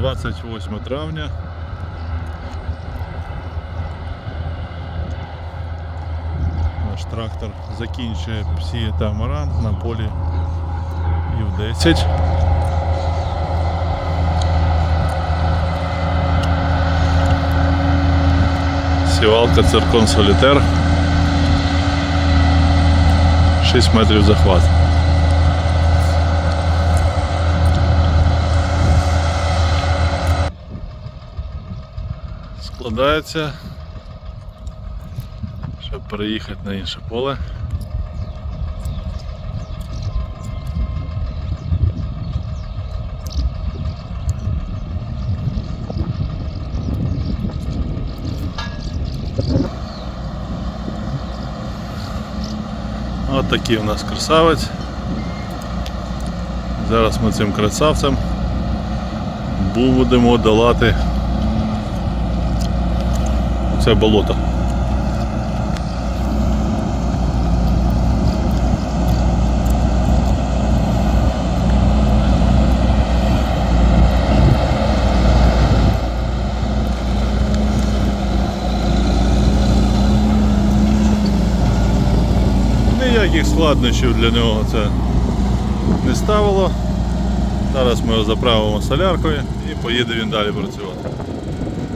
28 травня. Наш трактор закінчує сіяти амарант на полі Ів-10. Сівалка циркон солітер. 6 метрів захват. Складається, щоб переїхати на інше поле. От такий у нас красавець. Зараз ми цим красавцем будемо долати це болото. Ніяких складнощів для нього це не ставило. Зараз ми його заправимо соляркою і поїде він далі працювати.